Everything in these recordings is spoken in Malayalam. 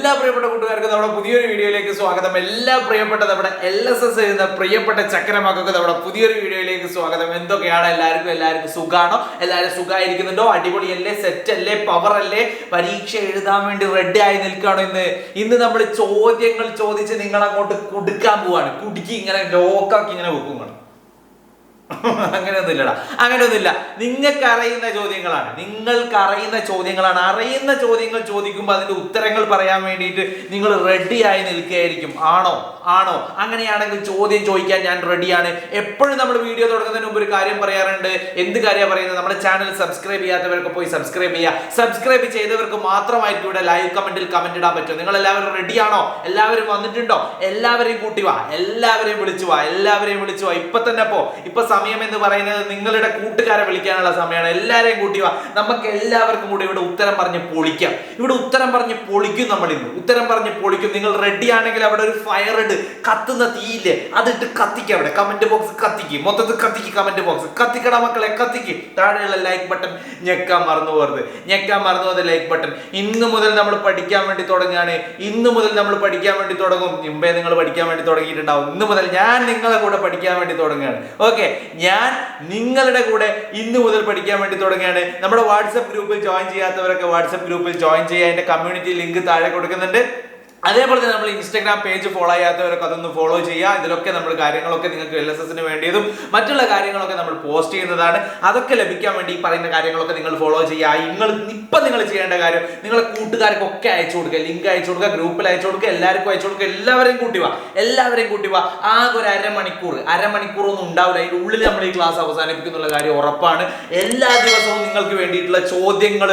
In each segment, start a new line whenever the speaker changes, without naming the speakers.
എല്ലാ പ്രിയപ്പെട്ട കൂട്ടുകാർക്കും നമ്മുടെ പുതിയൊരു വീഡിയോയിലേക്ക് സ്വാഗതം. എല്ലാ പ്രിയപ്പെട്ട നമ്മുടെ എൽ എസ് എസ് എഴുതുന്ന പ്രിയപ്പെട്ട ചക്രമാക്കൾക്ക് നമ്മുടെ പുതിയൊരു വീഡിയോയിലേക്ക് സ്വാഗതം. എന്തൊക്കെയാണ്? എല്ലാവർക്കും എല്ലാവർക്കും സുഖാണോ? എല്ലാവരും സുഖമായിരിക്കുന്നുണ്ടോ അടിപൊളിയല്ലേ? സെറ്റ് അല്ലേ പവർ അല്ലേ പരീക്ഷ എഴുതാൻ വേണ്ടി റെഡി ആയി നിൽക്കുകയാണോ ഇന്ന്? ഇന്ന് നമ്മൾ ചോദ്യങ്ങൾ ചോദിച്ച് നിങ്ങൾ അങ്ങോട്ട് കുടുക്കാൻ പോവാണ്. കുടുക്കി ഇങ്ങനെ ലോക്കാക്കി ഇങ്ങനെ വെക്കും. അങ്ങനെയൊന്നും ഇല്ലടാ അങ്ങനെയൊന്നുമില്ല. നിങ്ങൾക്ക് അറിയുന്ന ചോദ്യങ്ങളാണ്. നിങ്ങൾക്ക് അറിയുന്ന ചോദ്യങ്ങളാണ്. അറിയുന്ന ചോദ്യങ്ങൾ ചോദിക്കുമ്പോൾ അതിന്റെ ഉത്തരങ്ങൾ പറയാൻ വേണ്ടിയിട്ട് നിങ്ങൾ റെഡിയായി നിൽക്കുകയായിരിക്കും. ആണോ? ആണോ? അങ്ങനെയാണെങ്കിൽ ചോദ്യം ചോദിക്കാൻ ഞാൻ റെഡിയാണ്. എപ്പോഴും നമ്മൾ വീഡിയോ തുടങ്ങുന്നതിന് മുമ്പ് ഒരു കാര്യം പറയാറുണ്ട്. എന്ത് കാര്യം പറയുന്നത്? നമ്മുടെ ചാനൽ സബ്സ്ക്രൈബ് ചെയ്യാത്തവർക്ക് പോയി സബ്സ്ക്രൈബ് ചെയ്യുക സബ്സ്ക്രൈബ് ചെയ്തവർക്ക് മാത്രമായിരിക്കും ഇവിടെ ലൈവ് കമന്റിൽ കമന്റ് ഇടാൻ പറ്റും നിങ്ങൾ എല്ലാവരും റെഡിയാണോ എല്ലാവരും വന്നിട്ടുണ്ടോ? എല്ലാവരെയും കൂട്ടി വാ. എല്ലാവരെയും വിളിച്ചു വാ. എല്ലാവരെയും വിളിച്ചു വാ. ഇപ്പൊ തന്നെ പോ. ഇപ്പൊ സമയം എന്ന് പറയുന്നത് നിങ്ങളുടെ കൂട്ടുകാരെ വിളിക്കാനുള്ള സമയമാണ്. എല്ലാവരെയും കൂട്ടി വാ. നമുക്ക് എല്ലാവർക്കും കൂടി ഇവിടെ ഉത്തരം പറഞ്ഞ് പൊളിക്കാം. ഇവിടെ ഉത്തരം പറഞ്ഞ് പൊളിക്കും നമ്മൾ ഇന്ന്. ഉത്തരം പറഞ്ഞ് പൊളിക്കും. നിങ്ങൾ റെഡി ആണെങ്കിൽ അവിടെ ഒരു ഫയർ ഇട് കത്തുന്ന തീയില്ലേ? അതിട്ട് കത്തിക്കുക അവിടെ. കമന്റ് ബോക്സ് കത്തിക്കും. മൊത്തത്തിൽ കത്തിക്ക് കമന്റ് ബോക്സ് കത്തിക്കട മക്കളെ കത്തിക്ക്. താഴെയുള്ള ലൈക്ക് ബട്ടൺ ഞെക്കാൻ മറന്നു പോകരുത്. ഞെക്കാൻ മറന്നു പോകുന്ന ലൈക്ക് ബട്ടൺ ഇന്ന് മുതൽ നമ്മൾ പഠിക്കാൻ വേണ്ടി തുടങ്ങുകയാണ്. ഇന്ന് മുതൽ നമ്മൾ പഠിക്കാൻ വേണ്ടി തുടങ്ങും. മുമ്പേ നിങ്ങൾ പഠിക്കാൻ വേണ്ടി തുടങ്ങിയിട്ടുണ്ടാവും. ഇന്ന് മുതൽ ഞാൻ നിങ്ങളെ കൂടെ പഠിക്കാൻ വേണ്ടി തുടങ്ങുകയാണ്. ഓക്കെ ഞാൻ നിങ്ങളുടെ കൂടെ ഇന്ന് മുതൽ പഠിക്കാൻ വേണ്ടി തുടങ്ങുകയാണ്. നമ്മുടെ വാട്സപ്പ് ഗ്രൂപ്പിൽ ജോയിൻ ചെയ്യാത്തവരൊക്കെ വാട്സപ്പ് ഗ്രൂപ്പിൽ ജോയിൻ ചെയ്യുക. അതിന്റെ കമ്മ്യൂണിറ്റി ലിങ്ക് താഴെ കൊടുക്കുന്നുണ്ട്. അതേപോലെ തന്നെ നമ്മൾ ഇൻസ്റ്റാഗ്രാം പേജ് ഫോളോ ചെയ്യാത്തവരൊക്കെ അതൊന്ന് ഫോളോ ചെയ്യുക. ഇതിലൊക്കെ നമ്മൾ കാര്യങ്ങളൊക്കെ നിങ്ങൾക്ക് എൽ എസ് എസിന് വേണ്ടിയതും മറ്റുള്ള കാര്യങ്ങളൊക്കെ നമ്മൾ പോസ്റ്റ് ചെയ്യുന്നതാണ്. അതൊക്കെ ലഭിക്കാൻ വേണ്ടി ഈ പറയുന്ന കാര്യങ്ങളൊക്കെ നിങ്ങൾ ഫോളോ ചെയ്യുക. നിങ്ങൾ ഇപ്പം നിങ്ങൾ ചെയ്യേണ്ട കാര്യം നിങ്ങളെ കൂട്ടുകാർക്കൊക്കെ അയച്ചു കൊടുക്കുക. ലിങ്ക് അയച്ചു കൊടുക്കുക ഗ്രൂപ്പിൽ അയച്ചു കൊടുക്കുക എല്ലാവർക്കും അയച്ചു കൊടുക്കുക എല്ലാവരെയും കൂട്ടി വാ. എല്ലാവരെയും കൂട്ടി വാ. ആകെ ഒരു അരമണിക്കൂർ. അരമണിക്കൂർ ഒന്നും ഉണ്ടാവില്ല. അതിന്റെ ഉള്ളിൽ നമ്മൾ ഈ ക്ലാസ് അവസാനിപ്പിക്കുന്നുള്ള കാര്യം ഉറപ്പാണ്. എല്ലാ ദിവസവും നിങ്ങൾക്ക് വേണ്ടിയിട്ടുള്ള ചോദ്യങ്ങൾ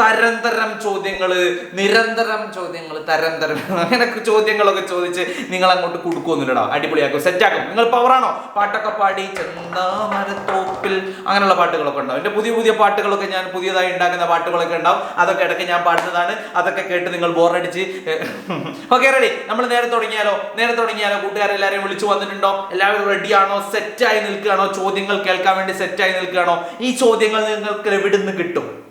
തരം തരം ചോദ്യങ്ങൾ നിരന്തരം ചോദ്യങ്ങൾ തരം തരം അങ്ങനെ ചോദ്യങ്ങളൊക്കെ ചോദിച്ച് നിങ്ങൾ അങ്ങോട്ട് കൊടുക്കുമൊന്നുമില്ലടാ അടിപൊളിയാക്കും. സെറ്റാക്കും. നിങ്ങൾ പവറാണോ പാട്ടൊക്കെ പാടി ചെന്താമരത്തോപ്പിൽ അങ്ങനെയുള്ള പാട്ടുകളൊക്കെ ഉണ്ടാവും. എന്റെ പുതിയ പുതിയ പാട്ടുകളൊക്കെ ഞാൻ പുതിയതായി ഉണ്ടാക്കുന്ന പാട്ടുകളൊക്കെ ഉണ്ടാവും. അതൊക്കെ ഇടയ്ക്ക് ഞാൻ പാടുന്നതാണ്. അതൊക്കെ കേട്ട് നിങ്ങൾ ബോറടിച്ച് ഓക്കെ റെഡി നമ്മൾ നേരെ തുടങ്ങിയാലോ? നേരെ തുടങ്ങിയാലോ? കൂട്ടുകാരെല്ലാവരെയും വിളിച്ചു വന്നിട്ടുണ്ടോ? എല്ലാവരും റെഡിയാണോ സെറ്റായി നിൽക്കുകയാണോ? ചോദ്യങ്ങൾ കേൾക്കാൻ വേണ്ടി സെറ്റായി നിൽക്കുകയാണോ? ഈ ചോദ്യങ്ങൾ നിങ്ങൾക്ക് എവിടെ നിന്ന് കിട്ടും?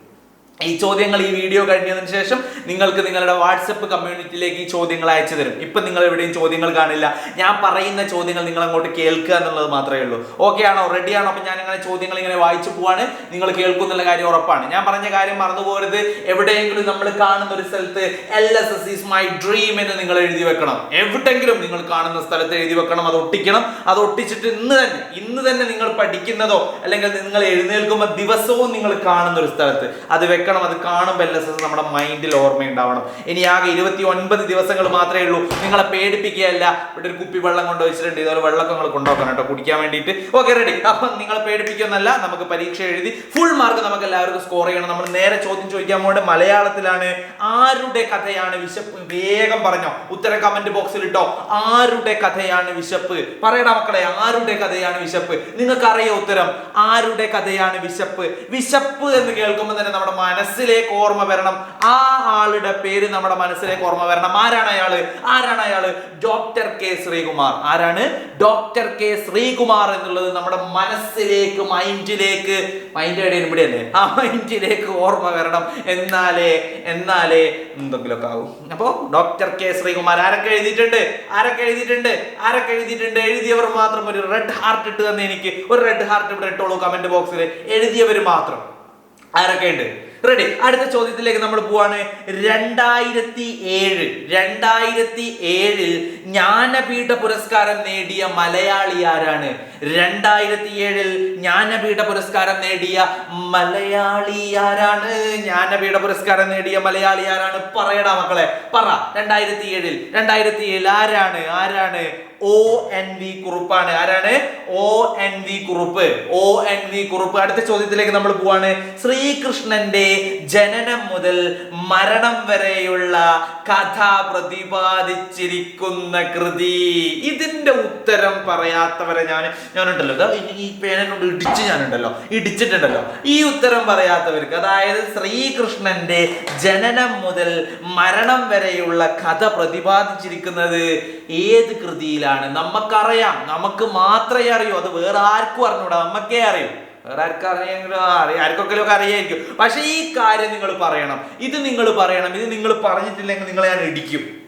ഈ ചോദ്യങ്ങൾ ഈ വീഡിയോ കഴിഞ്ഞതിന് ശേഷം നിങ്ങൾക്ക് നിങ്ങളുടെ വാട്സപ്പ് കമ്മ്യൂണിറ്റിയിലേക്ക് ഈ ചോദ്യങ്ങൾ അയച്ചു തരും. ഇപ്പം നിങ്ങൾ എവിടെയും ചോദ്യങ്ങൾ കാണില്ല. ഞാൻ പറയുന്ന ചോദ്യങ്ങൾ നിങ്ങൾ അങ്ങോട്ട് കേൾക്കുക എന്നുള്ളത് മാത്രമേ ഉള്ളൂ. ഓക്കെ ആണോ? റെഡി ആണോ? അപ്പം ഞാൻ ഇങ്ങനെ ചോദ്യങ്ങൾ ഇങ്ങനെ വായിച്ചു പോവാണ്. നിങ്ങൾ കേൾക്കുന്നുള്ള കാര്യം ഉറപ്പാണ്. ഞാൻ പറഞ്ഞ കാര്യം മറന്നു പോകരുത്. എവിടെയെങ്കിലും നമ്മൾ കാണുന്ന ഒരു സ്ഥലത്ത് L S S is my dream എന്ന് നിങ്ങൾ എഴുതി വെക്കണം. എവിടെയെങ്കിലും നിങ്ങൾ കാണുന്ന സ്ഥലത്ത് എഴുതി വെക്കണം. അത് ഒട്ടിക്കണം. അത് ഒട്ടിച്ചിട്ട് ഇന്ന് തന്നെ ഇന്ന് തന്നെ നിങ്ങൾ പഠിക്കുന്നതോ അല്ലെങ്കിൽ നിങ്ങൾ എഴുന്നേൽക്കുമ്പോൾ ദിവസവും നിങ്ങൾ കാണുന്ന ഒരു സ്ഥലത്ത്. അത് വെക്കണം അത് കാണുമ്പോൾ എൽ എസ് എസ് നമ്മുടെ മൈൻഡിൽ ഓർമ്മയുണ്ടാവണം. ഇനി ആകെ ഇരുപത്തി ഒൻപത് ദിവസങ്ങൾ മാത്രമേ ഉള്ളൂ. നിങ്ങളെ പേടിപ്പിക്കുകയല്ല. ഇവിടെ ഒരു കുപ്പി വെള്ളം കൊണ്ട് വെച്ചിട്ടുണ്ട്. ഇതുപോലെ വെള്ളമൊക്കെ നിങ്ങൾ കൊണ്ടുപോക്കണം കേട്ടോ. കുടിക്കാൻ വേണ്ടിയിട്ട്. ഓക്കെ റെഡി അപ്പം നിങ്ങളെ പേടിപ്പിക്കുന്നല്ല നമുക്ക് പരീക്ഷ എഴുതി ഫുൾ മാർക്ക് നമുക്ക് എല്ലാവർക്കും സ്കോർ ചെയ്യണം. നമ്മൾ നേരെ ചോദ്യം ചോദിക്കാൻ പോകേണ്ട മലയാളത്തിലാണ് ആരുടെ കഥയാണ് വിശപ്പ്? വേഗം പറഞ്ഞോ. ഉത്തരം കമന്റ് ബോക്സിൽ ഇട്ടോ. ആരുടെ കഥയാണ് വിശപ്പ്? പറയടാ മക്കളെ ആരുടെ കഥയാണ് വിശപ്പ്? നിങ്ങൾക്ക് അറിയോ ഉത്തരം? ആരുടെ കഥയാണ് വിശപ്പ്? വിശപ്പ് എന്ന് കേൾക്കുമ്പോൾ തന്നെ നമ്മുടെ മനസ്സിലേക്ക് ഓർമ്മ വരണം. ആ ആളുടെ പേര് നമ്മുടെ മനസ്സിലേക്ക് ഓർമ്മ വരണം. ആരാണ് അയാൾ? ആരാണ് അയാൾ? Doctor K Sreekumar. ആരാണ്? ഡോക്ടർ കെ ശ്രീകുമാർ എന്നുള്ളത് നമ്മുടെ മനസ്സിലേക്ക് മൈൻഡിലേക്ക് മൈൻഡ് എവിടെയും ഇവിടെയല്ലേ? ആ മൈൻഡിലേക്ക് ഓർമ്മ വരണം. എന്നാലേ എന്നാലേ എന്തെങ്കിലുമൊക്കെ ആവും. അപ്പോ ഡോക്ടർ കെ ശ്രീകുമാർ ആരൊക്കെ എഴുതിയിട്ടുണ്ട്? ആരൊക്കെ എഴുതിയിട്ടുണ്ട്? ആരൊക്കെ എഴുതിയിട്ടുണ്ട്? എഴുതിയവർ മാത്രം ഒരു റെഡ് ഹാർട്ട് ഇട്ട് തന്നെ എനിക്ക് ഒരു റെഡ് ഹാർട്ട് ഇവിടെ ഇട്ടോളൂ കമന്റ് ബോക്സിൽ എഴുതിയവർ മാത്രം. ആരൊക്കെ ഉണ്ട്? റെഡി അടുത്ത ചോദ്യത്തിലേക്ക് നമ്മൾ പോവാണ്. രണ്ടായിരത്തി ഏഴ് രണ്ടായിരത്തി ഏഴിൽ ജ്ഞാനപീഠ പുരസ്കാരം നേടിയ മലയാളി ആരാണ്? രണ്ടായിരത്തി ഏഴിൽ ജ്ഞാനപീഠ പുരസ്കാരം നേടിയ മലയാളി ആരാണ്? ജ്ഞാനപീഠ പുരസ്കാരം നേടിയ മലയാളി ആരാണ്? പറയടാ മക്കളെ. പറ. രണ്ടായിരത്തി ഏഴിൽ രണ്ടായിരത്തി ഏഴിൽ ആരാണ്? ആരാണ്? ഒ എൻ വി കുറുപ്പാണ്. ആരാണ്? O N V Kurup. O N V Kurup. അടുത്ത ചോദ്യത്തിലേക്ക് നമ്മൾ പോവാണ്. ശ്രീകൃഷ്ണന്റെ ജനനം മുതൽ മരണം വരെയുള്ള കഥ പ്രതിപാദിച്ചിരിക്കുന്ന കൃതി. ഇതിന്റെ ഉത്തരം പറയാത്തവരെ ഞാൻ ഞാനുണ്ടല്ലോ. ഈ- പേനോട് ഇടിച്ച് ഞാനുണ്ടല്ലോ. ഇടിച്ചിട്ടുണ്ടല്ലോ. ഈ ഉത്തരം പറയാത്തവർക്ക് അതായത് ശ്രീകൃഷ്ണന്റെ ജനനം മുതൽ മരണം വരെയുള്ള കഥ പ്രതിപാദിച്ചിരിക്കുന്നത് ഏത് കൃതിയിലാണ് നമുക്കറിയാം. നമുക്ക് മാത്രമേ അറിയൂ. അത് വേറെ ആർക്കും അറിഞ്ഞൂടാ. നമുക്കേ അറിയൂ. വേറെ ആർക്കും അറിയെങ്കിലും അറിയാം. ആർക്കൊക്കെ അറിയായിരിക്കും. പക്ഷെ ഈ കാര്യം നിങ്ങൾ പറയണം. ഇത് നിങ്ങൾ പറയണം. ഇത് നിങ്ങൾ പറഞ്ഞിട്ടില്ലെങ്കിൽ നിങ്ങളെ ഞാൻ ഇടിക്കും.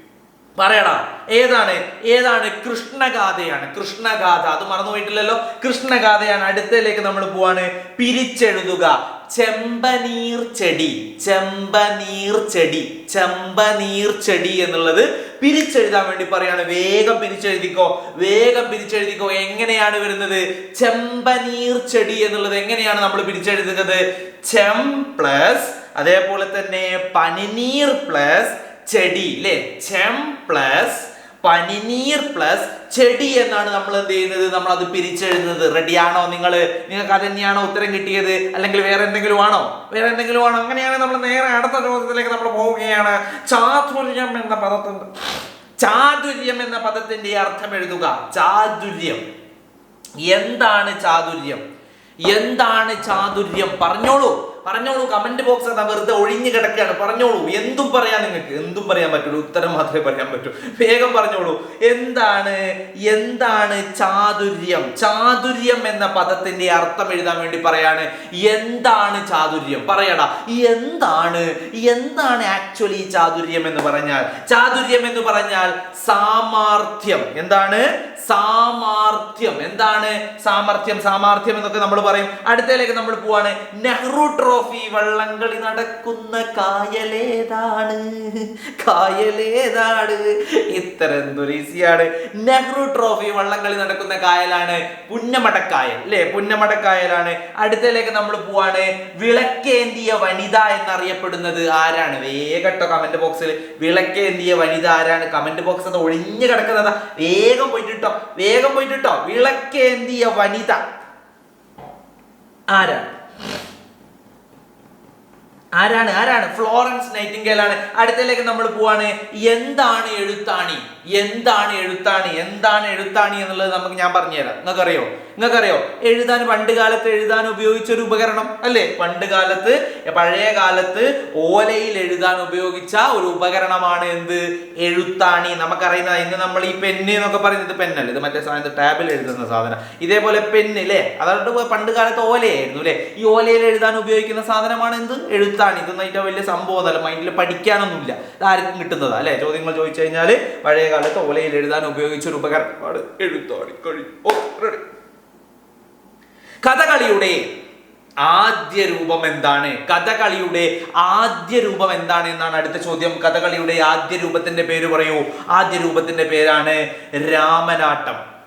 പറയടാ. ഏതാണ്? ഏതാണ്? കൃഷ്ണഗാഥയാണ്. കൃഷ്ണഗാഥ. അത് മറന്നുപോയിട്ടില്ലല്ലോ. കൃഷ്ണഗാഥയാണ് അടുത്തയിലേക്ക് നമ്മൾ പോവാണ്. പിരിച്ചെഴുതുക. ചെമ്പനീർ ചെടി ചെമ്പനീർ ചെടി ചെമ്പനീർ ചെടി എന്നുള്ളത് പിരിച്ചെഴുതാൻ വേണ്ടി പറയാണ്. വേഗം പിരിച്ചെഴുതിക്കോ വേഗം പിരിച്ചെഴുതിക്കോ. എങ്ങനെയാണ് വരുന്നത്? ചെമ്പനീർ ചെടി എന്നുള്ളത് എങ്ങനെയാണ് നമ്മൾ പിരിച്ചെഴുതുന്നത്? ചെം പ്ലസ് അതേപോലെ തന്നെ പനിനീർ പ്ലസ് ചെടി അല്ലേ ചെം പ്ലസ് പനിനീർ പ്ലസ് ചെടി എന്നാണ് നമ്മൾ എന്ത് ചെയ്യുന്നത്? നമ്മൾ അത് പിരിച്ചെഴുതുന്നത് റെഡിയാണോ നിങ്ങൾ നിങ്ങൾക്ക് അത് തന്നെയാണോ ഉത്തരം കിട്ടിയത്? അല്ലെങ്കിൽ വേറെ എന്തെങ്കിലും ആണോ? വേറെ എന്തെങ്കിലും ആണോ? അങ്ങനെയാണ് നമ്മൾ നേരെ അടുത്ത ചോദ്യത്തിലേക്ക് നമ്മൾ പോവുകയാണ്. ചാതുര്യം എന്ന പദത്തിന്റെ ചാതുര്യം എന്ന പദത്തിന്റെ അർത്ഥം എഴുതുക. ചാതുര്യം. എന്താണ് ചാതുര്യം? എന്താണ് ചാതുര്യം? പറഞ്ഞോളൂ. പറഞ്ഞോളൂ കമന്റ് ബോക്സ് എന്താ വെറുതെ ഒഴിഞ്ഞു കിടക്കുകയാണ്. പറഞ്ഞോളൂ എന്തും പറയാം നിങ്ങൾക്ക് എന്തും പറയാൻ പറ്റുള്ളൂ ഉത്തരം മാത്രമേ പറയാൻ പറ്റൂ. വേഗം പറഞ്ഞോളൂ എന്താണ് എന്താണ് ചാതുര്യം? ചാതുര്യം എന്ന പദത്തിന്റെ അർത്ഥം എഴുതാൻ വേണ്ടി പറയാണ്. എന്താണ് ചാതുര്യം? പറയടാ എന്താണ് എന്താണ് ആക്ച്വലി ചാതുര്യം എന്ന് പറഞ്ഞാൽ? ചാതുര്യം എന്ന് പറഞ്ഞാൽ സാമാർത്ഥ്യം. എന്താണ്? സാമാർത്ഥ്യം. എന്താണ് സാമർത്ഥ്യം? സാമാർത്ഥ്യം എന്നൊക്കെ നമ്മൾ പറയും. അടുത്തതിലേക്ക് നമ്മൾ പോവാണ്. നെഹ്റു ട്രോഫി വള്ളംകളി നടക്കുന്ന കായലേതാണ്. കായലേതാണ്. ഇത്ര എന്തൊരു ഈസിയാണ് നെഹ്റു ട്രോഫി വള്ളംകളി നടക്കുന്ന കായലാണ് പുന്നമടക്കായൽ അല്ലേ പുന്നമടക്കായലാണ്. അടുത്തതിലേക്ക് നമ്മൾ പോവാണ്. വിളക്കേന്തിയ വനിത എന്നറിയപ്പെടുന്നത് ആരാണ്? വേഗട്ടോ കമന്റ് ബോക്സിൽ വിളക്കേന്തിയ വനിത ആരാണ്? കമന്റ് ബോക്സ് അത് ഒഴിഞ്ഞു കിടക്കുന്നതാ വേഗം പോയിട്ടോ വേഗം പോയിട്ടോ വിളക്കേന്തിയ വനിത ആരാണ്? ആരാണ്? ആരാണ്? ഫ്ലോറൻസ് നൈറ്റിംഗേൽ ആണ് അടുത്തതിലേക്ക് നമ്മൾ പോവാണ്. എന്താണ് എഴുത്താണി? എന്താണ് എഴുത്താണി? എന്താണ് എഴുത്താണി എന്നുള്ളത് നമുക്ക് ഞാൻ പറഞ്ഞുതരാം. നിങ്ങൾക്കറിയോ? നിങ്ങൾക്കറിയോ? എഴുതാൻ പണ്ട് കാലത്ത് എഴുതാൻ ഉപയോഗിച്ച ഒരു ഉപകരണം അല്ലേ? പണ്ട് കാലത്ത് പഴയ കാലത്ത് ഓലയിൽ എഴുതാൻ ഉപയോഗിച്ച ഒരു ഉപകരണമാണ് എന്ത്? എഴുത്താണി. നമുക്കറിയുന്ന ഇന്ന് നമ്മൾ ഈ പെന്ന് എന്നൊക്കെ പറയുന്നത് പെന്നല്ല. ഇത് മറ്റേ സാധനം ടാബിൽ എഴുതുന്ന സാധനം. ഇതേപോലെ പെന്ന് അല്ലേ അതായത് പണ്ട് കാലത്ത് ഓലയായിരുന്നു അല്ലേ ഈ ഓലയിൽ എഴുതാൻ ഉപയോഗിക്കുന്ന സാധനമാണ് എന്ത്? എഴുത്താണി. ഇതൊന്നും അതിന്റെ വലിയ സംഭവമല്ല മൈൻഡിൽ പഠിക്കാനൊന്നുമില്ല. ഇത് ആർക്കും കിട്ടുന്നതാ അല്ലേ ചോദ്യങ്ങൾ ചോദിച്ചു കഴിഞ്ഞാൽ പഴയ കാലത്ത് ഓലയിൽ എഴുതാൻ ഉപയോഗിച്ച ഒരു ഉപകരണമാണ് എഴുത്താണി. കഴിഞ്ഞു. ഓ റെഡി കഥകളിയുടെ ആദ്യ രൂപം എന്താണ്? കഥകളിയുടെ ആദ്യ രൂപം എന്താണ് എന്നാണ് അടുത്ത ചോദ്യം. കഥകളിയുടെ ആദ്യ രൂപത്തിന്റെ പേര് പറയൂ. ആദ്യ രൂപത്തിന്റെ പേരാണ് രാമനാട്ടം.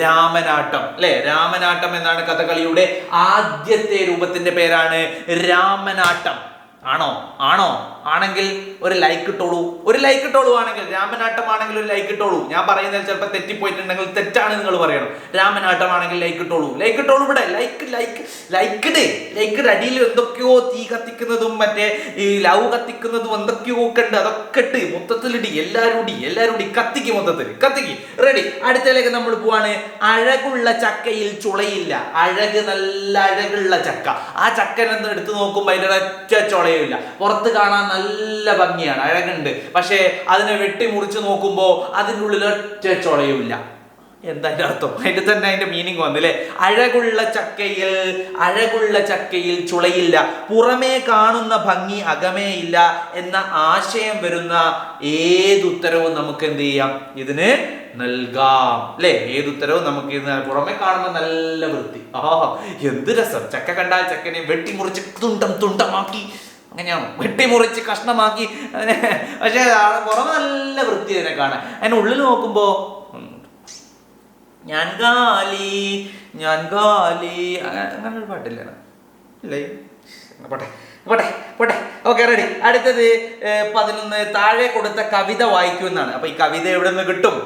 രാമനാട്ടം അല്ലെ? രാമനാട്ടം എന്നാണ് കഥകളിയുടെ ആദ്യത്തെ രൂപത്തിന്റെ പേരാണ് രാമനാട്ടം. ആണോ? ആണോ? ആണെങ്കിൽ ഒരു ലൈക്ക് ഇട്ടോളൂ. ഒരു ലൈക്ക് ഇട്ടോളൂ ആണെങ്കിൽ. രാമനാട്ടം ആണെങ്കിൽ ഒരു ലൈക്ക് ഇട്ടോളൂ. ഞാൻ പറയുന്നതിൽ ചിലപ്പോൾ തെറ്റിപ്പോയിട്ടുണ്ടെങ്കിൽ തെറ്റാണ് നിങ്ങൾ പറയണം. രാമനാട്ടം ആണെങ്കിൽ ലൈക്ക് ഇട്ടോളൂ. ലൈക്ക് ഇട്ടോളൂ ഇവിടെ. ലൈക്ക് ലൈക്ക് ലൈക്ക് ഇടേ. ലൈക്ക് അടിയിൽ എന്തൊക്കെയോ തീ കത്തിക്കുന്നതും മറ്റേ ഈ ലവ് കത്തിക്കുന്നതും എന്തൊക്കെയോ ഒക്കെ ഉണ്ട്. അതൊക്കെ ഇട്ട് മൊത്തത്തിലിടി എല്ലാവരും ഇടി. എല്ലാവരും ഇടി. കത്തിക്ക് മൊത്തത്തിൽ. കത്തിക്ക്. റെഡി അടുത്തതിലേക്ക് നമ്മൾ പോവാണ്. അഴകുള്ള ചക്കയിൽ ചുളയില്ല. അഴക് നല്ല അഴകുള്ള ചക്ക. ആ ചക്കനെന്ന് എടുത്തു നോക്കുമ്പോൾ അതിന്റെ ഒറ്റ ചുളയില്ല പുറത്ത് കാണാൻ നല്ല ഭംഗിയാണ് അഴകുണ്ട്. പക്ഷേ അതിനെ വെട്ടി മുറിച്ച് നോക്കുമ്പോൾ അതിന്റെ ഉള്ളിൽ ഒറ്റ ചുളയുമില്ല. എന്താ അതിന്റെ അർത്ഥം. അതിന്റെ തന്നെ അതിന്റെ മീനിങ് വന്നില്ലേ? അഴകുള്ള ചക്കയിൽ അഴകുള്ള ചക്കയിൽ ചുളയില്ല. പുറമേ കാണുന്ന ഭംഗി അകമേ ഇല്ല എന്ന ആശയം വരുന്ന ഏതുത്തരവും നമുക്ക് എന്ത് ചെയ്യാം? ഇതിന് നൽകാം. അല്ലേ? ഏതുത്തരവും നമുക്ക് ഇതിന് പുറമേ കാണുമ്പോൾ നല്ല വൃത്തി. ആ എന്ത് രസം. ചക്ക കണ്ടാൽ ചക്കനെ വെട്ടിമുറിച്ച് തുണ്ടം തുണ്ടമാക്കി അങ്ങനെയാണോ വെട്ടിമുറിച്ച് കഷ്ണമാക്കി. പക്ഷേ പുറമെ നല്ല വൃത്തി അതിനെ കാണാൻ. അതിന് ഉള്ളിൽ നോക്കുമ്പോൾ ഞാൻ ഗാലി ഞാൻ ഗാലി അങ്ങനെ ഒരു പാട്ടില്ല. ഇല്ലേ? പോട്ടെ പോട്ടെ പോട്ടെ. ഓക്കെ റെഡി അടുത്തത് പതിനൊന്ന് താഴെ കൊടുത്ത കവിത വായിക്കൂ എന്നാണ് അപ്പൊ ഈ കവിത എവിടെ നിന്ന് കിട്ടും?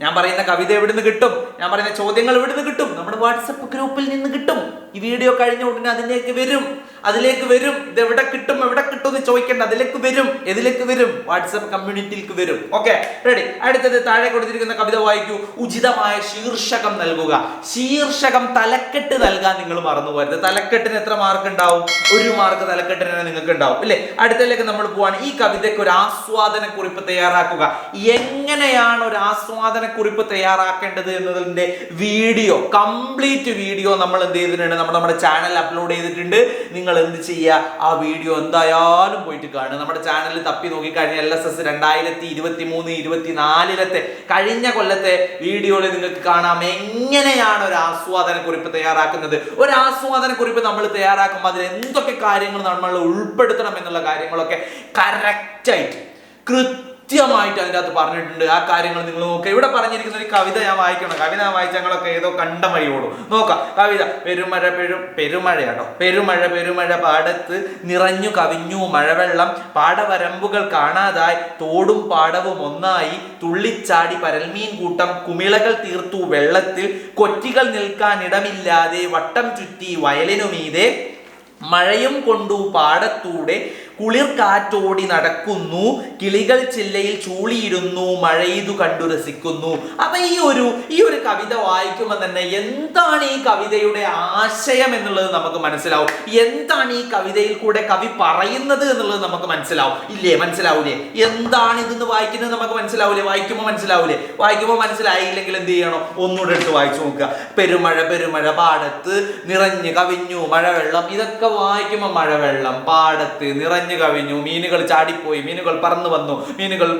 ഞാൻ പറയുന്ന കവിത എവിടുന്ന് കിട്ടും? ഞാൻ പറയുന്ന ചോദ്യങ്ങൾ എവിടുന്ന് കിട്ടും? നമ്മുടെ വാട്സപ്പ് ഗ്രൂപ്പിൽ നിന്ന് കിട്ടും. ഈ വീഡിയോ കഴിഞ്ഞ ഉടനെ അതിലേക്ക് വരും. അതിലേക്ക് വരും. ഇത് എവിടെ കിട്ടും? എവിടെ കിട്ടും എന്ന് ചോദിക്കേണ്ട. അതിലേക്ക് വരും. എതിലേക്ക് വരും? വാട്സപ്പ് കമ്മ്യൂണിറ്റിയിലേക്ക് വരും. ഓക്കെ റെഡി അടുത്തത് താഴെ കൊടുത്തിരിക്കുന്ന കവിത വായിക്കൂ. ഉചിതമായ ശീർഷകം നൽകുക. ശീർഷകം തലക്കെട്ട് നൽകാൻ നിങ്ങൾ മറന്നു പോരുത് തലക്കെട്ടിന് എത്ര മാർക്ക് ഉണ്ടാവും? ഒരു മാർക്ക് തലക്കെട്ടിന് നിങ്ങൾക്ക് ഉണ്ടാവും. അല്ലേ അടുത്തതിലേക്ക് നമ്മൾ പോവാണ്. ഈ കവിതയ്ക്ക് ഒരു ആസ്വാദന കുറിപ്പ് തയ്യാറാക്കുക. എങ്ങനെയാണ് ഒരു ആസ്വാദന കുറിപ്പ് തയ്യാറാക്കേണ്ടത് എന്നതിന്റെ വീഡിയോ കംപ്ലീറ്റ് വീഡിയോ നമ്മൾ എന്ത് ചെയ്തിട്ടുണ്ട്? നമ്മൾ നമ്മുടെ ചാനൽ അപ്ലോഡ് ചെയ്തിട്ടുണ്ട്. നിങ്ങൾ എന്ത് ചെയ്യുക? ആ വീഡിയോ എന്തായാലും പോയിട്ട് കാണുക. നമ്മുടെ ചാനലിൽ തപ്പി നോക്കിക്കഴിഞ്ഞാൽ എൽ എസ് എസ് രണ്ടായിരത്തി ഇരുപത്തി മൂന്ന് ഇരുപത്തിനാലിലത്തെ കഴിഞ്ഞ കൊല്ലത്തെ വീഡിയോയിൽ നിങ്ങൾക്ക് കാണാം. എങ്ങനെയാണ് ഒരു ആസ്വാദന കുറിപ്പ് തയ്യാറാക്കുന്നത്? ഒരു ആസ്വാദന കുറിപ്പ് നമ്മൾ തയ്യാറാക്കുമ്പോൾ അതിൽ എന്തൊക്കെ കാര്യങ്ങൾ നമ്മൾ ഉൾപ്പെടുത്തണം എന്നുള്ള കാര്യങ്ങളൊക്കെ കറക്റ്റായിട്ട് കൃത്യമായിട്ട് അതിന്റെ അകത്ത് പറഞ്ഞിട്ടുണ്ട്. ആ കാര്യങ്ങൾ നിങ്ങൾ നോക്കുക ഇവിടെ പറഞ്ഞിരിക്കുന്ന ഒരു കവിത ഞാൻ വായിക്കണം? കവിത വായിച്ച ഞങ്ങളൊക്കെ ഏതോ കണ്ട വഴിയോടും നോക്കാം. കവിത. പെരുമഴ പെരു പെരുമഴയാണോ പെരുമഴ പെരുമഴ പാടത്ത് നിറഞ്ഞു കവിഞ്ഞു മഴവെള്ളം. പാടവരമ്പുകൾ കാണാതായി. തോടും പാടവും ഒന്നായി. തുള്ളിച്ചാടി പരൽമീൻ കൂട്ടം. കുമിളകൾ തീർത്തു വെള്ളത്തിൽ. കൊറ്റികൾ നിൽക്കാൻ ഇടമില്ലാതെ. വട്ടം ചുറ്റി വയലിനുമീതെ മഴയും കൊണ്ടു പാടത്തൂടെ. കുളിർ കാറ്റോടി നടക്കുന്നു കിളികൾ ചില്ലയിൽ ചൂളിയിരുന്നു മഴയിതു കണ്ടു രസിക്കുന്നു. അപ്പൊ ഈ ഒരു ഈ ഒരു കവിത വായിക്കുമ്പോൾ തന്നെ എന്താണ് ഈ കവിതയുടെ ആശയം എന്നുള്ളത് നമുക്ക് മനസ്സിലാവും. എന്താണ് ഈ കവിതയിൽ കൂടെ കവി പറയുന്നത് എന്നുള്ളത് നമുക്ക് മനസ്സിലാവും. ഇല്ലേ? മനസ്സിലാവൂലേ? എന്താണ് ഇതെന്ന് വായിക്കുന്നത് നമുക്ക് മനസ്സിലാവൂലേ? വായിക്കുമ്പോൾ മനസ്സിലാവൂലേ? വായിക്കുമ്പോൾ മനസ്സിലായില്ലെങ്കിൽ എന്ത് ചെയ്യണം? ഒന്നുകൂടെ എടുത്ത് വായിച്ചു നോക്കുക. പെരുമഴ പെരുമഴ പാടത്ത് നിറഞ്ഞു കവിഞ്ഞു മഴവെള്ളം. ഇതൊക്കെ വായിക്കുമ്പോൾ മഴവെള്ളം പാടത്ത് നിറഞ്ഞു കവിഞ്ഞു മീനുകൾ ചാടിപ്പോയി മീനുകൾ പറന്നു വന്നു മീനുകൾ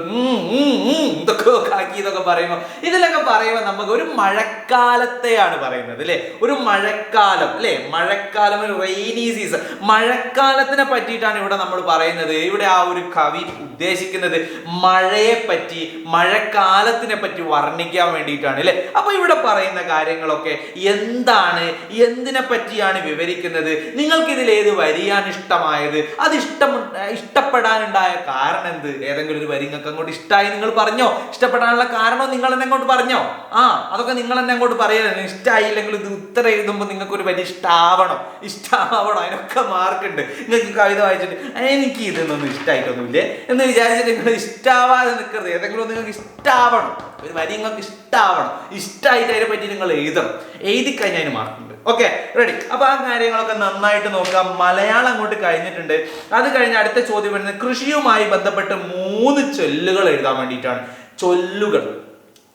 ഇതൊക്കെ ആക്കി എന്നൊക്കെ പറയുമ്പോൾ ഇതിലൊക്കെ പറയുമ്പോൾ നമുക്ക് ഒരു മഴക്കാലത്തെയാണ് പറയുന്നത് അല്ലേ? ഒരു മഴക്കാലം അല്ലേ? മഴക്കാലം ഒരു റെയിനി സീസൺ മഴക്കാലത്തിനെ പറ്റിയിട്ടാണ് ഇവിടെ നമ്മൾ പറയുന്നത്. ഇവിടെ ആ ഒരു കവി ഉദ്ദേശിക്കുന്നത് മഴയെ പറ്റി മഴക്കാലത്തിനെ പറ്റി വർണിക്കാൻ വേണ്ടിയിട്ടാണ് അല്ലേ? അപ്പൊ ഇവിടെ പറയുന്ന കാര്യങ്ങളൊക്കെ എന്താണ് എന്തിനെ പറ്റിയാണ് വിവരിക്കുന്നത് നിങ്ങൾക്ക് ഇതിൽ ഏത് വരിയാണ് ഇഷ്ടമായത് അത് ഇഷ്ടം ഇഷ്ടപ്പെടാനുണ്ടായ കാരണം എന്ത്? ഏതെങ്കിലും ഒരു വരി നിങ്ങൾക്ക് അങ്ങോട്ട് ഇഷ്ടമായി നിങ്ങൾ പറഞ്ഞോ? ഇഷ്ടപ്പെടാനുള്ള കാരണം നിങ്ങൾ എന്നെ അങ്ങോട്ട് പറഞ്ഞോ? ആ അതൊക്കെ നിങ്ങൾ എന്നെ അങ്ങോട്ട് പറയണം ഇഷ്ടമായില്ലെങ്കിൽ ഇത് ഉത്തരം എഴുതുമ്പോൾ നിങ്ങൾക്ക് ഒരു വരി ഇഷ്ടാവണം. ഇഷ്ടാവണം. അതിനൊക്കെ മാർക്കുണ്ട് നിങ്ങൾക്ക് കവിത വായിച്ചിട്ട് എനിക്ക് ഇതൊന്നും ഇഷ്ടമായിട്ടൊന്നുമില്ലേ എന്ന് വിചാരിച്ചിട്ട് നിങ്ങൾ ഇഷ്ടാവാതെ നിൽക്കരുത്. ഏതെങ്കിലും നിങ്ങൾക്ക് ഇഷ്ടാവണം. ഒരു വരി നിങ്ങൾക്ക് ഇഷ്ടാവണം. ഇഷ്ടമായിട്ട് അതിനെ പറ്റി നിങ്ങൾ എഴുതണം. എഴുതി കഴിഞ്ഞാൽ അതിന് മാർക്കുണ്ട് ഓക്കെ റെഡി അപ്പോൾ ആ കാര്യങ്ങളൊക്കെ നന്നായിട്ട് നോക്കാം മലയാളം അങ്ങോട്ട് കഴിഞ്ഞിട്ടുണ്ട്. അത് കഴിഞ്ഞ് അടുത്ത ചോദ്യം വരുന്നത് കൃഷിയുമായി ബന്ധപ്പെട്ട് മൂന്ന് ചൊല്ലുകൾ എഴുതാൻ വേണ്ടിയിട്ടാണ്. ചൊല്ലുകൾ.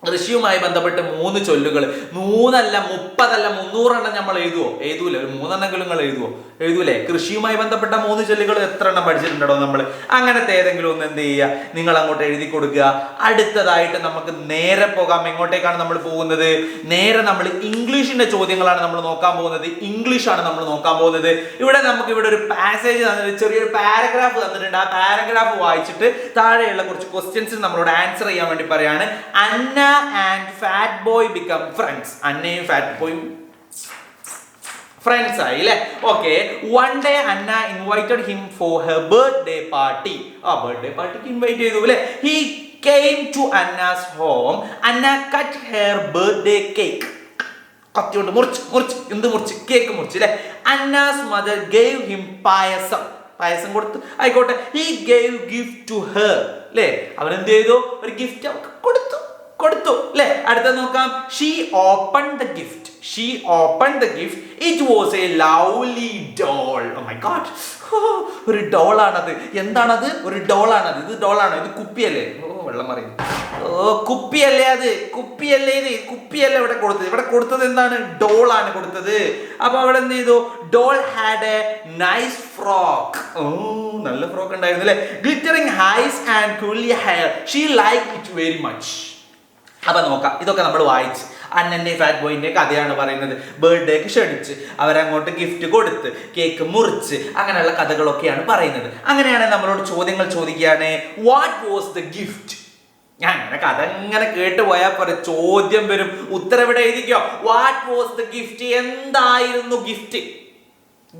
കൃഷിയുമായി ബന്ധപ്പെട്ട് മൂന്ന് ചൊല്ലുകൾ മൂന്നല്ല മുപ്പതല്ല മുന്നൂറെണ്ണം നമ്മൾ എഴുതുവോ? എഴുതൂല ഒരു മൂന്നെണ്ണെങ്കിലും നിങ്ങൾ എഴുതുവോ? എഴുതൂലേ? കൃഷിയുമായി ബന്ധപ്പെട്ട മൂന്ന് ചൊല്ലുകൾ എത്ര എണ്ണം പഠിച്ചിട്ടുണ്ടോ നമ്മൾ അങ്ങനത്തെ ഏതെങ്കിലും ഒന്ന് എന്ത് ചെയ്യുക? നിങ്ങൾ അങ്ങോട്ട് എഴുതി കൊടുക്കുക. അടുത്തതായിട്ട് നമുക്ക് നേരെ പോകാം. എങ്ങോട്ടേക്കാണ് നമ്മൾ പോകുന്നത്? നേരെ നമ്മൾ ഇംഗ്ലീഷിന്റെ ചോദ്യങ്ങളാണ് നമ്മൾ നോക്കാൻ പോകുന്നത്. ഇംഗ്ലീഷ് ആണ് നമ്മൾ നോക്കാൻ പോകുന്നത്. ഇവിടെ നമുക്ക് ഇവിടെ ഒരു പാസേജ് തന്നിട്ട് ചെറിയൊരു പാരഗ്രാഫ് തന്നിട്ടുണ്ട്. ആ പാരഗ്രാഫ് വായിച്ചിട്ട് താഴെയുള്ള കുറച്ച് ക്വസ്റ്റ്യൻസ് നമ്മളോട് ആൻസർ ചെയ്യാൻ വേണ്ടി പറയാണ്. Anna and fat boy become friends അന്നയും fat ബോയും ഫ്രണ്ട്സ് ആയി അല്ലേ okay one day Anna invited him for her birthday party ആ ബർത്ത്ഡേ പാർട്ടിക്ക് ഇൻവൈറ്റ് ചെയ്തു അല്ലേ he came to Anna's home Anna cut her birthday cake കത്തിയോണ്ട് മുറിച്ച് മുറിച്ച് എന്ത് മുറിച്ച്? കേക്ക് മുറിച്ച് അല്ലേ Anna's mother gave him payasam. പായസം കൊടുത്തു ആയിക്കോട്ടെ. He gave gift to her അല്ലേ അവൻ എന്ത് ചെയ്തു? ഒരു ഗിഫ്റ്റ് അവർക്ക് കൊടുത്തു. കൊടുത്തു അല്ലെ? അടുത്ത നോക്കാം. She open the gift she open the gift it was a lovely doll my god ഒരു ഡോൾ ഡോളാണത്. എന്താണത്? ഒരു ഡോൾ ഡോളാണത്. ഇത് ഡോൾ ആണോ ഇത് കുപ്പിയല്ലേ? ഓ വെള്ളം മറിയുന്നു ഓ കുപ്പിയല്ലേ അത്? കുപ്പിയല്ലേ ഇത്? കുപ്പിയല്ല ഇവിടെ കൊടുത്തത്. ഇവിടെ കൊടുത്തത് എന്താണ്? ആണ് കൊടുത്തത്. അപ്പൊ അവിടെ എന്ത് ചെയ്തു? Doll had a nice frock oh നല്ല ഫ്രോക്ക് ഉണ്ടായിരുന്നു അല്ലേ? Glittering eyes and curly hair she like it very much അപ്പൊ നോക്കാം. ഇതൊക്കെ നമ്മൾ വായിച്ച്. അണ്ണന്റെ ഫാറ്റ് ബോയിന്റെ കഥയാണ് പറയുന്നത്. ബർത്ത്ഡേക്ക് ക്ഷണിച്ച് അവരങ്ങോട്ട് ഗിഫ്റ്റ് കൊടുത്ത് കേക്ക് മുറിച്ച് അങ്ങനെയുള്ള കഥകളൊക്കെയാണ് പറയുന്നത്. അങ്ങനെയാണെങ്കിൽ നമ്മളോട് ചോദ്യങ്ങൾ ചോദിക്കുകയാണ് വാട്ട് വാസ് ദ ഗിഫ്റ്റ് ഞാൻ അങ്ങനെ കഥ ഇങ്ങനെ കേട്ട് പോയാൽ പോലെ ചോദ്യം വരും. ഉത്തരവിടെ എഴുതിക്കോ. വാട്ട് വാസ് ദ ഗിഫ്റ്റ് എന്തായിരുന്നു ഗിഫ്റ്റ്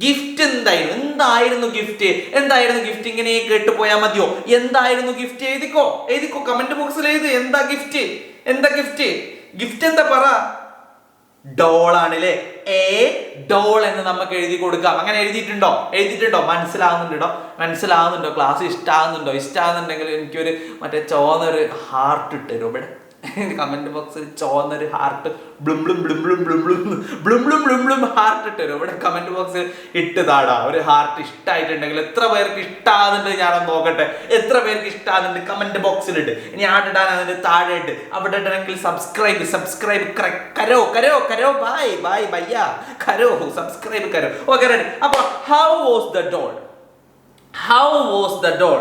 ഗിഫ്റ്റ് എന്തായിരുന്നു? എന്തായിരുന്നു ഗിഫ്റ്റ് എന്തായിരുന്നു ഗിഫ്റ്റ് ഇങ്ങനെ കേട്ട് പോയാൽ മതിയോ? എന്തായിരുന്നു ഗിഫ്റ്റ് എഴുതിക്കോ. എഴുതിക്കോ. കമന്റ് ബോക്സിൽ എഴുതി. എന്താ ഗിഫ്റ്റ് എന്താ ഗിഫ്റ്റ് ഗിഫ്റ്റ് എന്താ പറ? ഡോൾ ആണല്ലേ. എ ഡോൾ എന്ന് നമുക്ക് എഴുതി കൊടുക്കാം. അങ്ങനെ എഴുതിയിട്ടുണ്ടോ? എഴുതിയിട്ടുണ്ടോ? മനസ്സിലാവുന്നുണ്ടോ? മനസ്സിലാവുന്നുണ്ടോ? ക്ലാസ് ഇഷ്ടമാകുന്നുണ്ടോ ഇഷ്ടമാകുന്നുണ്ടെങ്കിൽ എനിക്കൊരു മറ്റേ ചോന്നൊരു ഹാർട്ട് ഇട്ടു ഇവിടെ കമന്റ് ബോക്സിൽ ചോന്നൊരു ഹാർട്ട് ബ്ലും ബ്ലും ബ്ലും ബ്ലും ബ്ലും ബ്ലും ബ്ലും ബ്ലും ഹാർട്ട് ഇട്ട് തരും ഇവിടെ കമന്റ് ബോക്സിൽ ഇട്ട് താടാ. ഒരു ഹാർട്ട് ഇഷ്ടമായിട്ടുണ്ടെങ്കിൽ എത്ര പേർക്ക് ഇഷ്ടമാകുന്നുണ്ട് ഞാനൊന്ന് നോക്കട്ടെ. എത്ര പേർക്ക് ഇഷ്ടമാകുന്നുണ്ട് കമന്റ് ബോക്സിൽ ഇട്ട്. ഇനി ആടിടാൻ അതിന്റെ താഴെ ഇട്ട്. അവിടെ ഇടണമെങ്കിൽ സബ്സ്ക്രൈബ് സബ്സ്ക്രൈബ് കരോ കരോ കരോ ബായ് ബായ് ബയ്യ. കരോ സബ്സ്ക്രൈബ് കരോ. ഓക്കെ റെഡി അപ്പോൾ how was the doll how was the doll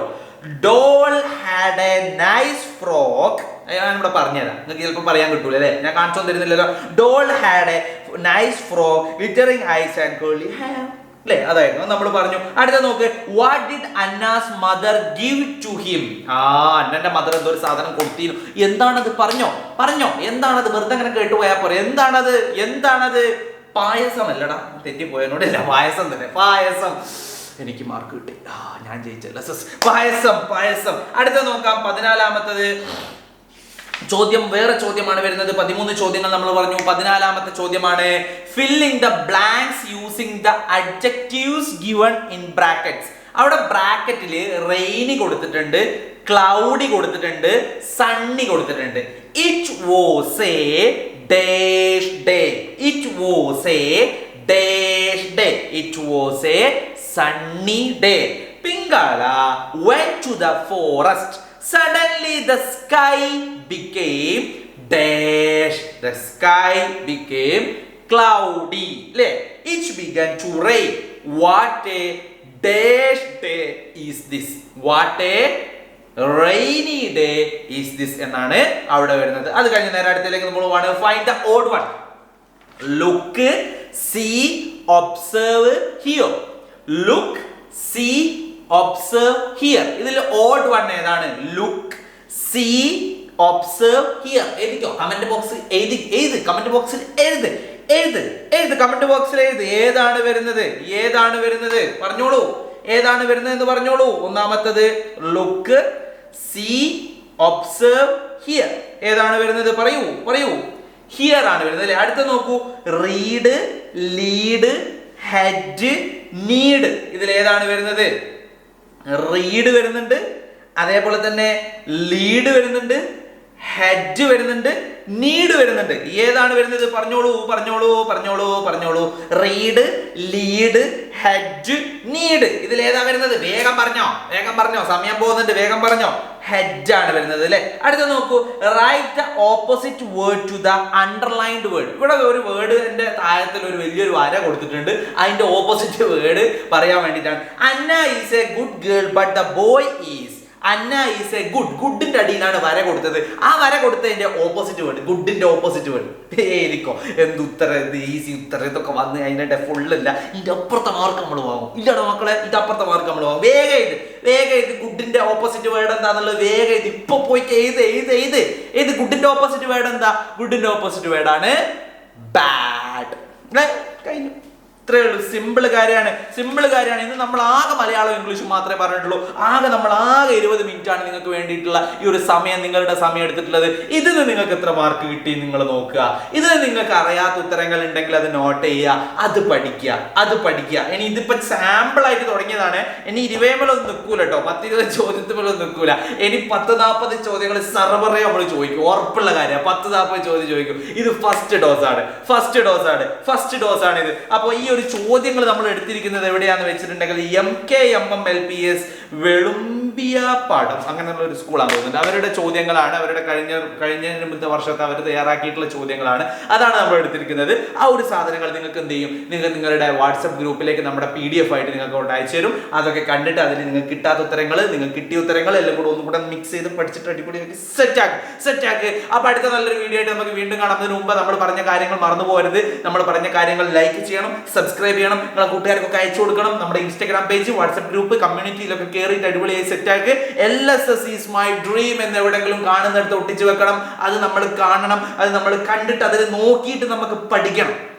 doll had a nice frock ഞാൻ ഇവിടെ പറഞ്ഞുതരാം. നിങ്ങൾക്ക് ചിലപ്പോൾ പറയാൻ കിട്ടൂല അല്ലേ ഞാൻ കാണിച്ചു തരുന്നില്ലല്ലോ. Doll had a nice frock glittering eyes and curly അല്ലേ? അതായിരുന്നു. നമ്മൾ പറഞ്ഞു. അടുത്ത നോക്ക്. What did Anna's mother give to him ആ അന്നന്റെ മദർ എന്തോ ഒരു സാധനം കൊടുത്തിരുന്നു. എന്താണത് പറഞ്ഞോ? പറഞ്ഞോ. എന്താണത്? വെറുതെ അങ്ങനെ കേട്ടുപോയാൽ പോരെ. എന്താണത്? എന്താണത്? പായസം അല്ലടാ. തെറ്റിപ്പോയതിനോടല്ല പായസം തന്നെ. പായസം. എനിക്ക് മാർക്ക് കിട്ടി. ആ ഞാൻ ജയിച്ചല്ല. പായസം പായസം. അടുത്ത നോക്കാം. പതിനാലാമത്തത്. ചോദ്യം വേറെ ചോദ്യമാണ് വരുന്നത്. പതിമൂന്ന് ചോദ്യങ്ങൾ നമ്മൾ പറഞ്ഞു. പതിനാലാമത്തെ ചോദ്യമാണ് filling the blanks using the adjectives given in brackets അവിടെ ബ്രാക്കറ്റിൽ റെയിനി കൊടുത്തിട്ടുണ്ട് ക്ലൗഡി കൊടുത്തിട്ടുണ്ട് സണ്ണി കൊടുത്തിട്ടുണ്ട്. It was a dash day it was a dash day it was a sunny day പിങ്കാള went to the forest. Suddenly the sky became dash the sky became cloudy അല്ലേ it began to rain what a dash day is this what a rainy day is this എന്നാണ് അവിടെ വരുന്നത്. അത് കഴിഞ്ഞ നേരെ അടുത്തേക്ക് നമ്മൾ വേണ് find the odd one look see observe here look see observe here ഇതിൽ ഓഡ് വൺ ഏതാണ്? ലുക്ക് സീ ഒബ്സേർവ് ഹിയർ എഴുതിക്കോ? കമന്റ് ബോക്സിൽ എഴുതി എഴുത്. കമന്റ് ബോക്സിൽ എഴുത്. എഴുത്. എഴുത്. കമന്റ് ബോക്സിൽ എഴുത്. ഏതാണ് വരുന്നത്? ഏതാണ് വരുന്നത്? പറഞ്ഞോളൂ. ഏതാണ് വരുന്നത് എന്ന് പറഞ്ഞോളൂ. ഒന്നാമത്തത് ലുക്ക് സീ ഒബ്സേർവ് ഹിയർ ഏതാണ് വരുന്നത്? പറയൂ. പറയൂ. ഹിയർ ആണ് വരുന്നത് അല്ലേ? അടുത്ത നോക്കൂ. റീഡ് ലീഡ് ഹെഡ് നീഡ് ഇതിൽ ഏതാണ് വരുന്നത്? റീഡ് വരുന്നുണ്ട്. അതേപോലെ തന്നെ ലീഡ് വരുന്നുണ്ട്. ഹെഡ് വരുന്നുണ്ട്. നീഡ് വരുന്നുണ്ട്. ഏതാണ് വരുന്നത്? പറഞ്ഞോളൂ പറഞ്ഞോളൂ പറഞ്ഞോളൂ പറഞ്ഞോളൂ. റീഡ് ലീഡ് ഹെഡ് നീഡ് ഇതിൽ ഏതാ വരുന്നത്? വേഗം പറഞ്ഞോ വേഗം പറഞ്ഞോ. സമയം പോകുന്നുണ്ട് വേഗം പറഞ്ഞോ. ഹെഡ് ആണ് വരുന്നത് അല്ലേ? അടുത്ത നോക്കൂ. Write the opposite word to the underlined word ഇവിടെ ഒരു വേർഡിന്റെ താഴത്തിൽ ഒരു വലിയൊരു വര കൊടുത്തിട്ടുണ്ട്. അതിന്റെ ഓപ്പോസിറ്റ് വേർഡ് പറയാൻ വേണ്ടിയിട്ടാണ്. Anna is a good girl but the boy is Anna is a good ഗുഡിന്റെ അടിയിലാണ് വര കൊടുത്തത്. ആ വര കൊടുത്തതിന്റെ ഓപ്പോസിറ്റ് വേർഡ് ഗുഡിന്റെ ഓപ്പോസിറ്റ് വേർഡ്. പേരിക്കോ എന്ത് ഉത്തരം എന്ത് ഈസി ഉത്തരം ഇതൊക്കെ വന്ന് അതിന്റെ ഫുള്ളില്ല ഇതിന്റെ അപ്പുറത്തെ മാർക്ക് നമ്മൾ വാങ്ങും. ഇല്ലടോ മക്കളെ ഇത് അപ്പുറത്തെ മാർക്ക് നമ്മൾ വാങ്ങും. വേഗം എഴുത് വേഗം എഴുതി. ഗുഡിന്റെ ഓപ്പോസിറ്റ് വേർഡ് എന്താന്നുള്ളത് വേഗം എഴുതി. ഇപ്പൊ പോയി എഴുത് എഴുത് എഴുത്. ഏത് ഗുഡിന്റെ ഓപ്പോസിറ്റ് വേർഡ് എന്താ? ഗുഡിന്റെ ഓപ്പോസിറ്റ് വേർഡാണ് ബാഡ് കഴിഞ്ഞു. ഇത്രയേ ഉള്ളൂ. സിമ്പിൾ കാര്യമാണ്. സിമ്പിൾ കാര്യമാണ്. ഇന്ന് നമ്മൾ ആകെ മലയാളം ഇംഗ്ലീഷും മാത്രമേ പറഞ്ഞിട്ടുള്ളൂ. ആകെ നമ്മൾ ആകെ ഇരുപത് ആണ് നിങ്ങൾക്ക് വേണ്ടിയിട്ടുള്ള ഈ ഒരു സമയം നിങ്ങളുടെ സമയം എടുത്തിട്ടുള്ളത്. ഇതിന് നിങ്ങൾക്ക് എത്ര മാർക്ക് കിട്ടി നിങ്ങൾ നോക്കുക. ഇതിന് നിങ്ങൾക്ക് അറിയാത്ത ഉത്തരങ്ങൾ ഉണ്ടെങ്കിൽ അത് നോട്ട് ചെയ്യുക. അത് പഠിക്കുക. അത് പഠിക്കുക. ഇനി ഇതിപ്പോ സാമ്പിൾ ആയിട്ട് തുടങ്ങിയതാണ്. ഇനി ഇരുപേമലൊന്നും നിൽക്കൂല കേട്ടോ പത്തിരുപത് ഒന്നും നിൽക്കൂല. ഇനി പത്ത് നാൽപ്പത് ചോദ്യങ്ങൾ സർവറെ നമ്മൾ ചോദിക്കും. ഉറപ്പുള്ള കാര്യം. പത്ത് നാൽപ്പത് ചോദ്യം ചോദിക്കും. ഇത് ഫസ്റ്റ് ഡോസ് ആണ്. ഫസ്റ്റ് ഡോസ് ആണ്. ഫസ്റ്റ് ഡോസ് ആണ് ഇത്. അപ്പോൾ ഈ ഒരു ചോദ്യങ്ങൾ നമ്മൾ എടുത്തിരിക്കുന്നത് എവിടെയാണെന്ന് വെച്ചിട്ടുണ്ടെങ്കിൽ M K M M L P S വെളുമ്പിയ പാഠം അങ്ങനെയുള്ള ഒരു സ്കൂളാണ് തോന്നുന്നത്. അവരുടെ ചോദ്യങ്ങളാണ് അവരുടെ കഴിഞ്ഞ കഴിഞ്ഞ മുമ്പത്തെ വർഷത്തെ അവർ തയ്യാറാക്കിയിട്ടുള്ള ചോദ്യങ്ങളാണ്. അതാണ് നമ്മൾ എടുത്തിരിക്കുന്നത്. ആ ഒരു സാധനങ്ങൾ നിങ്ങൾക്ക് എന്ത് ചെയ്യും? നിങ്ങൾ നിങ്ങളുടെ വാട്സപ്പ് ഗ്രൂപ്പിലേക്ക് നമ്മുടെ പി ഡി എഫ് ആയിട്ട് നിങ്ങൾക്ക് കൊണ്ട് അയച്ചു തരും. അതൊക്കെ കണ്ടിട്ട് അതിൽ നിങ്ങൾക്ക് കിട്ടാത്ത ഉത്തരങ്ങൾ നിങ്ങൾക്ക് കിട്ടിയ ഉത്തരങ്ങൾ എല്ലാം കൂടെ ഒന്നും കൂടെ മിക്സ് ചെയ്ത് പഠിച്ചിട്ട് അടിപൊളിയാക്കി സെറ്റ് ആക്ക് അപ്പം അടുത്ത നല്ലൊരു വീഡിയോ ആയിട്ട് നമുക്ക് വീണ്ടും കാണുന്നതിന് മുമ്പ് നമ്മൾ പറഞ്ഞ കാര്യങ്ങൾ മറന്നു പോകരുത്. നമ്മൾ പറഞ്ഞ കാര്യങ്ങൾ ലൈക്ക് ചെയ്യണം സബ്സ്ക്രൈബ് ചെയ്യണം. നിങ്ങളെ കൂട്ടുകാർക്കൊക്കെ അയച്ചു കൊടുക്കണം. നമ്മുടെ ഇൻസ്റ്റാഗ്രാം പേജ് വാട്സപ്പ് ഗ്രൂപ്പ് കമ്മ്യൂണിറ്റിയിലൊക്കെ കയറിയിട്ട് അടിപൊളിയായി സെറ്റ് ആക്കി L S S is my dream എന്ന് എവിടെങ്കിലും കാണുന്നിടത്ത് ഒട്ടിച്ചു വെക്കണം. അത് നമ്മൾ കാണണം. അത് നമ്മൾ കണ്ടിട്ട് അതിൽ നോക്കിയിട്ട് നമുക്ക് പഠിക്കണം.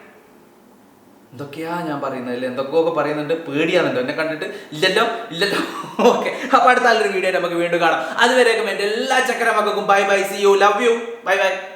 എന്തൊക്കെയാ ഞാൻ പറയുന്നത്? അല്ലേ? എന്തൊക്കെയൊക്കെ പറയുന്നുണ്ട്? പേടിയാണല്ലോ. എന്നെ കണ്ടിട്ട് ഇല്ലല്ലോ? ഇല്ലല്ലോ? ഓക്കെ അപ്പോൾ അടുത്ത നല്ലൊരു വീഡിയോ നമുക്ക് വീണ്ടും കാണാം. അതുവരെയൊക്കെ എന്റെ എല്ലാ ചക്കര മക്കൾക്കും bye bye. See you love you bye bye